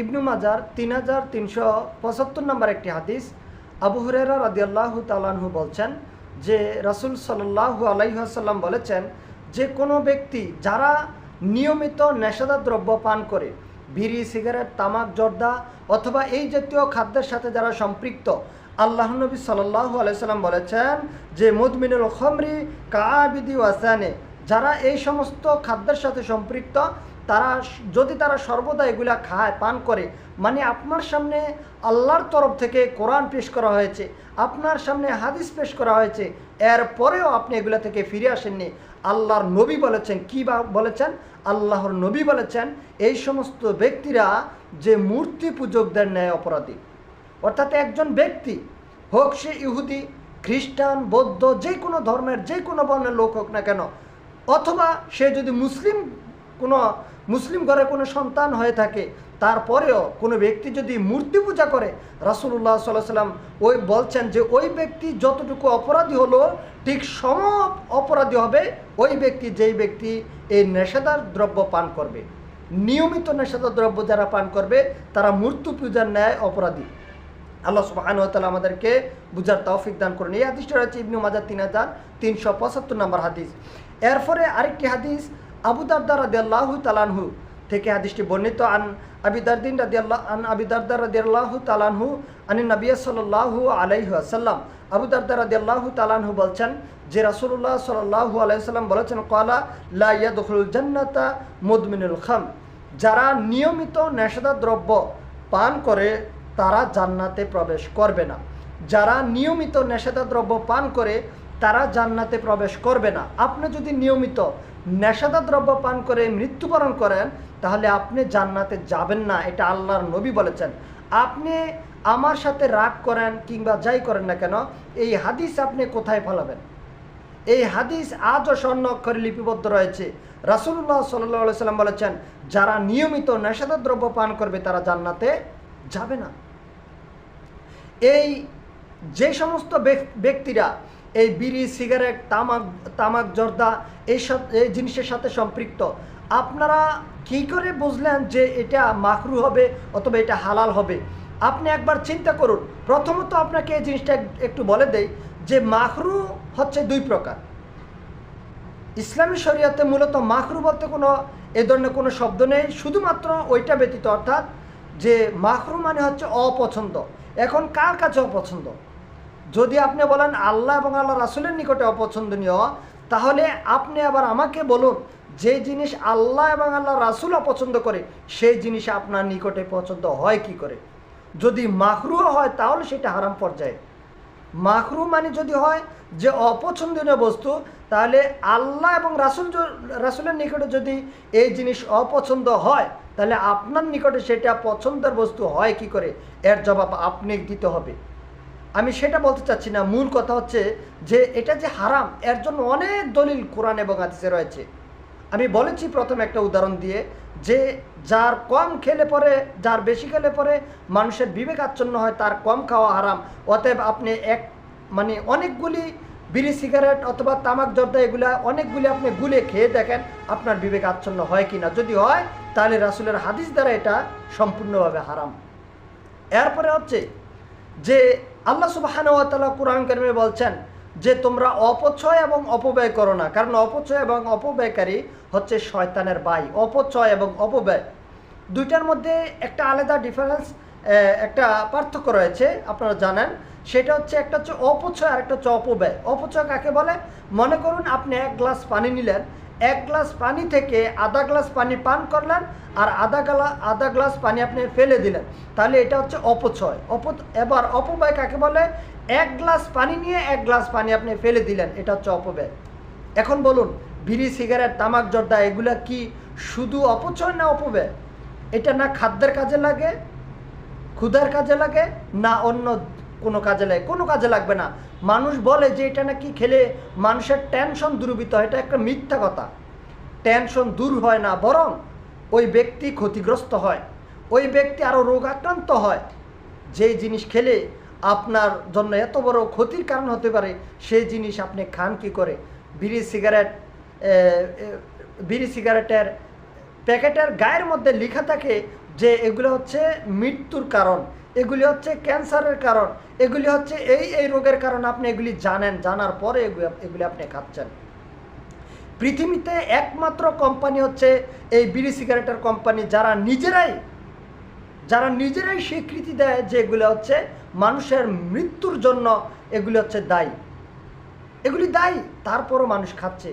ইবনু মাজার তিন হাজার তিনশো পঁচাত্তর নম্বর একটি হাদিস। আবু হুরেরা রাদিয়াল্লাহু তালানহু বলছেন যে, রাসূল সাল্লাল্লাহু আলাইহাসাল্লাম বলেছেন, যে কোনো ব্যক্তি যারা নিয়মিত নেশাদার দ্রব্য পান করে, বিড়ি, সিগারেট, তামাক, জর্দা অথবা এই জাতীয় খাদ্যের সাথে যারা সম্পৃক্ত, আল্লাহ নবী সাল্লাল্লাহু আলাইসাল্লাম বলেছেন যে, মুদমিনুল খমরি কাবিদি ওয়াসানে, যারা এই সমস্ত খাদ্যের সাথে সম্পৃক্ত তারা যদি তারা সর্বদা এগুলা খায়, পান করে মানে আপনার সামনে আল্লাহর তরফ থেকে কোরআন পেশ করা হয়েছে, আপনার সামনে হাদিস পেশ করা হয়েছে, এরপরেও আপনি এগুলা থেকে ফিরে আসেননি। আল্লাহর নবী বলেছেন, কি বা বলেছেন? আল্লাহর নবী বলেছেন, এই সমস্ত ব্যক্তিরা যে মূর্তি পূজকদের ন্যায় অপরাধী। অর্থাৎ একজন ব্যক্তি, হোক সে ইহুদি, খ্রিস্টান, বৌদ্ধ যে কোনো ধর্মের যে কোনো বর্ণের লোক হোক না কেন, অথবা সে যদি মুসলিম কোনো মুসলিম ঘরে কোনো সন্তান হয়ে থাকে, তারপরেও কোনো ব্যক্তি যদি মূর্তি পূজা করে রাসুল্লাহ সাল্লাহ সাল্লাম ওই বলছেন যে ওই ব্যক্তি যতটুকু অপরাধী হলো, ঠিক সম অপরাধী হবে, ওই ব্যক্তি যেই ব্যক্তি এই নেশাদার দ্রব্য পান করবে। নিয়মিত নেশাদার দ্রব্য যারা পান করবে, তারা মূর্তি পূজার ন্যায় অপরাধী। আল্লাহ তাআলা আমাদেরকে বুঝার তৌফিক দান করুন। এই হাদিসটা রয়েছে ইবনু মাজাহ তিন হাজার তিনশো পঁচাত্তর নম্বর হাদিস। এরপরে আরেকটি হাদিস আবু দারদা রাদিয়াল্লাহু তালানহু থেকে হাদিসটি বর্ণিত, আন আবি দারদিন রাদিয়াল্লাহ, আন আবি দারদা রাদিয়াল্লাহু তালানহু আনি নবী সাল্লাল্লাহু আলাইহি আসাল্লাম আবু দারদা রাদিয়াল্লাহু তালানহু বলছেন যে রাসুল্লাহ সাল্লাল্লাহু আলাইসাল্লাম বলেছেন, ক্বালা লা ইয়াদখুলুল জান্নাতা মুদমিনুল খাম। যারা নিয়মিত নেশাদার দ্রব্য পান করে, তারা জান্নাতে প্রবেশ করবে না। যারা নিয়মিত নেশাদার দ্রব্য পান করে তারা জান্নাতে প্রবেশ করবে না। আপনি যদি নিয়মিত নেশাদা দ্রব্য পান করে মৃত্যুবরণ করেন, তাহলে আপনি জান্নাতে যাবেন না, এটা আল্লাহর নবী বলেছেন। আপনি আমার সাথে রাগ করেন কিংবা যাই করেন না কেন, এই হাদিস আপনি কোথায় ফলাবেন? এই হাদিস আজও স্বর্ণ অক্ষরে লিপিবদ্ধ রয়েছে। রাসুল্লাহ সাল্লাহ সাল্লাম বলেছেন, যারা নিয়মিত নেশাদার দ্রব্য পান করবে, তারা জান্নাতে যাবে না। এই যে সমস্ত ব্যক্তিরা এই বিড়ি, সিগারেট, তামাক তামাক, জর্দা এইসব এই জিনিসের সাথে সম্পৃক্ত। আপনারা কি করে বুঝলেন যে এটা মাকরু হবে অথবা এটা হালাল হবে? আপনি একবার চিন্তা করুন। প্রথমত আপনাকে এই জিনিসটা একটু বলে দেই যে মাকরু হচ্ছে দুই প্রকার। ইসলামী শরিয়াতে মূলত মাকরু বলতে কোনো এ ধরনের কোনো শব্দ নেই। শুধুমাত্র ওইটা ব্যতীত অর্থাৎ যে মাকরু মানে হচ্ছে অপছন্দ। এখন কার কাছে অপছন্দ? যদি আপনি বলেন আল্লাহ এবং আল্লাহ রাসুলের নিকটে অপছন্দনীয়, তাহলে আপনি আবার আমাকে বলুন যে জিনিস আল্লাহ এবং আল্লাহ রাসুল অপছন্দ করে, সেই জিনিস আপনার নিকটে পছন্দ হয় কি করে? যদি মাকরুও হয়, তাহলে সেটা হারাম পর্যায়ে। মাখরু মানে যদি হয় যে অপছন্দনীয় বস্তু, তাহলে আল্লাহ এবং রাসুল রাসুলের নিকটে যদি এই জিনিস অপছন্দ হয়, তাহলে আপনার নিকটে সেটা পছন্দের বস্তু হয় কি করে? এর জবাব আপনি দিতে হবে। আমি সেটা বলতে চাচ্ছি না, মূল কথা হচ্ছে যে এটা যে হারাম, এর জন্য অনেক দলিল কোরআন এবং হাদিসে রয়েছে। আমি বলেছি প্রথম একটা উদাহরণ দিয়ে যে যার কম খেলে পরে, যার বেশি খেলে পরে মানুষের বিবেক আচ্ছন্ন হয়, তার কম খাওয়া হারাম। অতএব আপনি এক মানে অনেকগুলি বিড়ি, সিগারেট অথবা তামাক জর্দা, এগুলা অনেকগুলি আপনি গুলে খেয়ে দেখেন আপনার বিবেক আচ্ছন্ন হয় কি না যদি হয়, তাহলে রাসুলের হাদিস দ্বারা এটা সম্পূর্ণভাবে হারাম। এরপরে হচ্ছে যে আল্লাহ সুবাহানুয়াতালা কোরআন কারিমে বলছেন যে তোমরা অপচয় এবং অপব্যয় করো না। কারণ অপচয় এবং অপব্যয়কারী হচ্ছে শয়তানের বাই। অপচয় এবং অপব্যয় দুইটার মধ্যে একটা আলাদা ডিফারেন্স একটা পার্থক্য রয়েছে, আপনারা জানেন। সেটা হচ্ছে একটা হচ্ছে অপচয় আর একটা হচ্ছে অপব্যয়। অপচয় কাকে বলে? মনে করুন আপনি এক গ্লাস পানি নিলেন এক গ্লাস পানি থেকে আধা গ্লাস পানি পান করলেন আর আধা গ্লা আধা গ্লাস পানি আপনি ফেলে দিলেন। তাহলে এটা হচ্ছে অপচয়। অপ এবার অপব্যয় কাকে বলে? এক গ্লাস পানি নিয়ে এক গ্লাস পানি আপনি ফেলে দিলেন। এটা হচ্ছে অপব্যয়। এখন বলুন, বিড়ি, সিগারেট, তামাক, জর্দা, এগুলা কি শুধু অপচয় না অপব্যয়? এটা না খাদ্যের কাজে লাগে, ক্ষুধার কাজে লাগে, না অন্য কোনো কাজে লাগে? কোনো কাজে লাগবে না। মানুষ বলে যে এটা নাকি খেলে মানুষের টেনশন দূরীভূত হয়, এটা একটা মিথ্যা কথা। টেনশন দূর হয় না, বরং ওই ব্যক্তি ক্ষতিগ্রস্ত হয়, ওই ব্যক্তি আরও রোগ আক্রান্ত হয়। যেই জিনিস খেলে আপনার জন্য এত বড় ক্ষতির কারণ হতে পারে, সেই জিনিস আপনি খান কি করে? বিড়ি সিগারেট বিড়ি সিগারেটের প্যাকেটের গায়ের মধ্যে লেখা থাকে যে এগুলো হচ্ছে মৃত্যুর কারণ। এগুলি হচ্ছে ক্যান্সারের কারণ। এগুলি হচ্ছে এই এই রোগের কারণ আপনি এগুলি জানেন, জানার পরে এগুলি আপনি খাচ্ছেন। পৃথিবীতে একমাত্র কোম্পানি হচ্ছে এই বিড়ি সিগারেটের কোম্পানি যারা নিজেরাই যারা নিজেরাই স্বীকৃতি দেয় যে এগুলো হচ্ছে মানুষের মৃত্যুর জন্য এগুলি হচ্ছে দায়ী। এগুলি দায়ী, তারপরও মানুষ খাচ্ছে।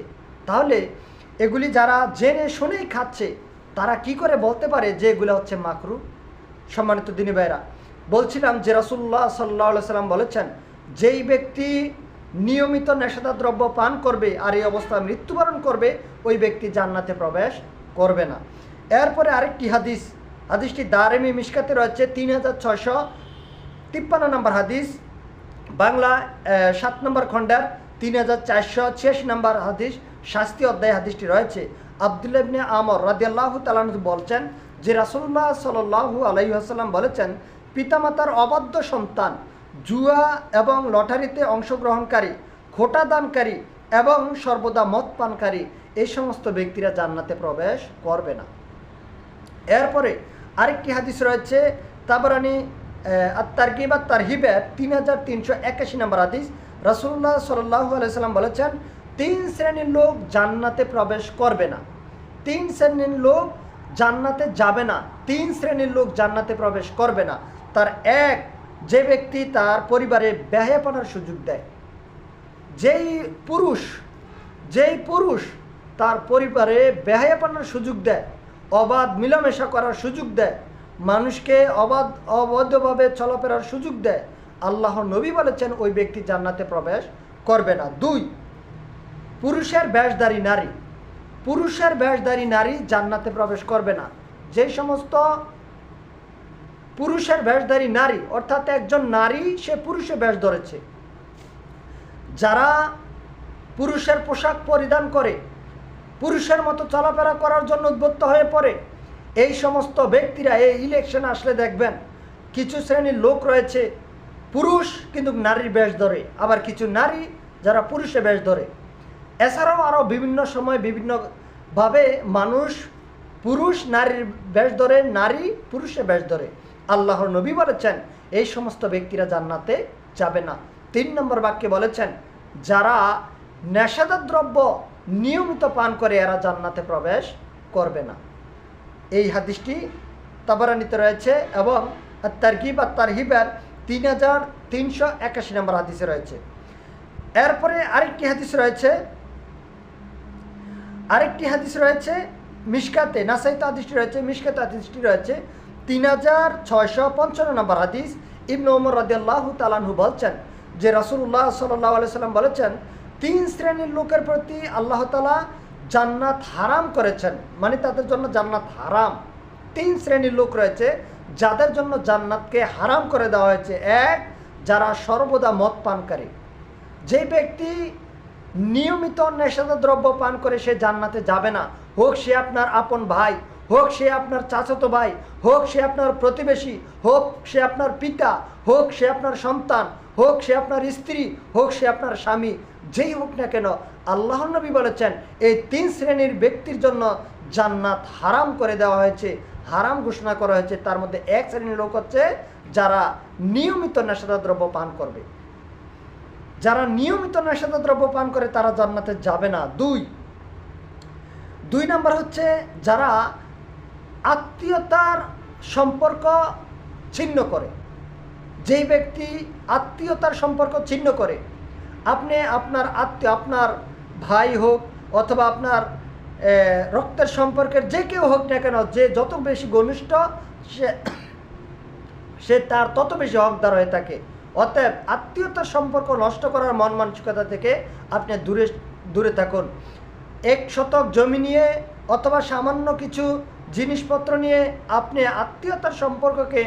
তাহলে এগুলি যারা জেনে শুনেই খাচ্ছে, তারা কি করে বলতে পারে যে এগুলো হচ্ছে মাকরু? সম্মানিত দিনী ভাইরা বলছিলাম যে রাসুল্লাহ সাল্লাহ সাল্লাম বলেছেন, যেই ব্যক্তি নিয়মিত নেশাদার দ্রব্য পান করবে আর এই অবস্থায় মৃত্যুবরণ করবে, ওই ব্যক্তি জান্নাতে প্রবেশ করবে না। এরপরে আরেকটি হাদিস, হাদিসটি দারেমি মিসকাতে রয়েছে, তিন হাজার ছয়শো তিপ্পান্ন নম্বর হাদিস, বাংলা সাত নম্বর খণ্ডের তিন হাজার চারশো ছিয়াশি নম্বর হাদিস, শাস্তি অধ্যায় হাদিসটি রয়েছে। আবদুল্লাহ ইবনে আমর রাদিয়াল্লাহু তাআলা বলছেন যে রাসূলুল্লাহ সাল্লাল্লাহু আলাইহি ওয়াসাল্লাম বলেছেন পিতামাতার অবাধ্য সন্তান, জুয়া এবং লটারিতে অংশগ্রহণকারী, খোটা দানকারী এবং সর্বদা মদ পানকারী এই সমস্ত ব্যক্তিরা জান্নাতে প্রবেশ করবে না। এরপরে আরেকটি হাদিস রয়েছে, তাবরানি আর তারহিবের তিন হাজার তিনশো একাশি নম্বর হাদিস। রাসুল্লাহ সাল্লাহ আলাইসাল্লাম বলেছেন, তিন শ্রেণির লোক জান্নাতে প্রবেশ করবে না। তিন শ্রেণির লোক জান্নাতে যাবে না। তিন শ্রেণির লোক জান্নাতে প্রবেশ করবে না। তার এক, যে ব্যক্তি তার পরিবারে ব্যয়াপনার সুযোগ দেয়। যেই পুরুষ যেই পুরুষ তার পরিবারে বেহায়াপানার সুযোগ দেয়, অবাধ মিলামেশা করার সুযোগ দেয়, মানুষকে অবাধ, অবৈধভাবে চলাফেরার সুযোগ দেয়, আল্লাহ নবী বলেছেন, ওই ব্যক্তি জান্নাতে প্রবেশ করবে না। দুই, পুরুষের ব্যাসদারী নারী। পুরুষের ব্যাসদারী নারী জান্নাতে প্রবেশ করবে না। যে সমস্ত পুরুষের বেশধারী নারী, অর্থাৎ একজন নারী, সে পুরুষে বেশ ধরেছে। যারা পুরুষের পোশাক পরিধান করে, পুরুষের মতো চলাফেরা করার জন্য উদ্বুদ্ধ হয়ে পড়ে, এই সমস্ত ব্যক্তিরা এই ইলেকশন আসলে দেখবেন, কিছু শ্রেণির লোক রয়েছে, পুরুষ কিন্তু নারীর বেশ ধরে, আবার কিছু নারী যারা পুরুষে বেশ ধরে। এছাড়াও আরও বিভিন্ন সময় বিভিন্নভাবে মানুষ পুরুষ নারীর বেশ ধরে, নারী পুরুষে বেশ ধরে। আল্লাহর নবী বলেছেন, এই সমস্ত ব্যক্তিরা জান্নাতে যাবে না। তিন নম্বর বাক্যে বলেছেন, যারা নেশাদার দ্রব্য নিয়মিত পান করে, এরা জান্নাতে প্রবেশ করবে না। এই হাদিসটি তাবারানিতে রয়েছে এবং তারকিব আর তারহিবের তিন হাজার তিনশো একাশি নম্বর হাদিসে রয়েছে। এরপরে আরেকটি হাদিস রয়েছে, আরেকটি হাদিস রয়েছে মিশকাতে, নাসাইতে হাদিসটি রয়েছে, মিশকাতে হাদিসটি রয়েছে তিন হাজার ছয়শো পঞ্চান্ন নম্বর হাদিস ইবনু ওমর রাদিয়াল্লাহ তালানহু বলছেন যে রাসূলুল্লাহ সাল্লাহ আলি সাল্লাম বলেছেন, তিন শ্রেণির লোকের প্রতি আল্লাহ তালা জান্নাত হারাম করেছেন। মানে তাদের জন্য জান্নাত হারাম। তিন শ্রেণির লোক রয়েছে, যাদের জন্য জান্নাতকে হারাম করে দেওয়া হয়েছে। এক, যারা সর্বদা মদ পানকারী। যে ব্যক্তি নিয়মিত নেশাদার দ্রব্য পান করে সে জান্নাতে যাবে না। হোক সে আপনার আপন ভাই হোক সে আপনার চাচাতো ভাই, হোক সে আপনার প্রতিবেশী, হোক সে আপনার পিতা, হোক সে আপনার সন্তান, হোক সে আপনার স্ত্রী, হোক সে আপনার স্বামী, যেই হোক না কেন আল্লাহ নবী বলেছেন, এই তিন শ্রেণির ব্যক্তির জন্য জান্নাত হারাম করে দেওয়া হয়েছে, হারাম ঘোষণা করা হয়েছে। তার মধ্যে এক শ্রেণির লোক হচ্ছে যারা নিয়মিত নেশাদার দ্রব্য পান করবে। যারা নিয়মিত নেশাদার দ্রব্য পান করে, তারা জান্নাতে যাবে না। দুই। দুই নাম্বার হচ্ছে যারা আত্মীয়তার সম্পর্ক ছিন্ন করে। যেই ব্যক্তি আত্মীয়তার সম্পর্ক ছিন্ন করে, আপনি আপনার আত্মীয়, আপনার ভাই হোক অথবা আপনার রক্তের সম্পর্কের যে কেউ হোক না কেন, যে যত বেশি ঘনিষ্ঠ, সে সে তার তত বেশি হকদার হয়ে থাকে। অতএব আত্মীয়তার সম্পর্ক নষ্ট করার মন মানসিকতা থেকে আপনি দূরে দূরে থাকুন। এক শতক জমি নিয়ে অথবা সামান্য কিছু জিনিসপত্র নিয়ে আপনি আত্মীয়তার সম্পর্ককে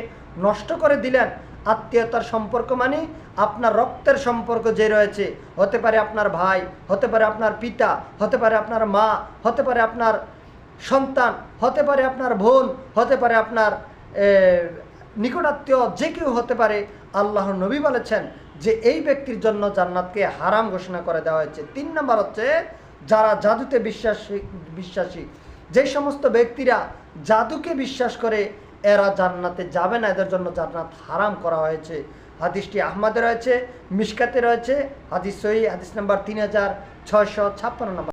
নষ্ট করে দিলেন। আত্মীয়তার সম্পর্ক মানে আপনার রক্তের সম্পর্ক যে রয়েছে, হতে পারে আপনার ভাই, হতে পারে আপনার পিতা, হতে পারে আপনার মা, হতে পারে আপনার সন্তান, হতে পারে আপনার বোন, হতে পারে আপনার নিকটাত্মীয়, যে কেউ হতে পারে, আল্লাহ নবী বলেছেন যে এই ব্যক্তির জন্য জান্নাতকে হারাম ঘোষণা করে দেওয়া হয়েছে। তিন নম্বর হচ্ছে, যারা জাদুতে বিশ্বাসী বিশ্বাসী যে সমস্ত ব্যক্তিরা জাদুকে বিশ্বাস করে, এরা জান্নাতে যাবে না। এদের জন্য জান্নাত হারাম করা হয়েছে। হাদিসটি আহমদে রয়েছে মিসকাতে রয়েছে। হাদিস সহি, হাদিস নাম্বার তিন হাজার ছয়শো ছাপ্পান্ন নম্বর।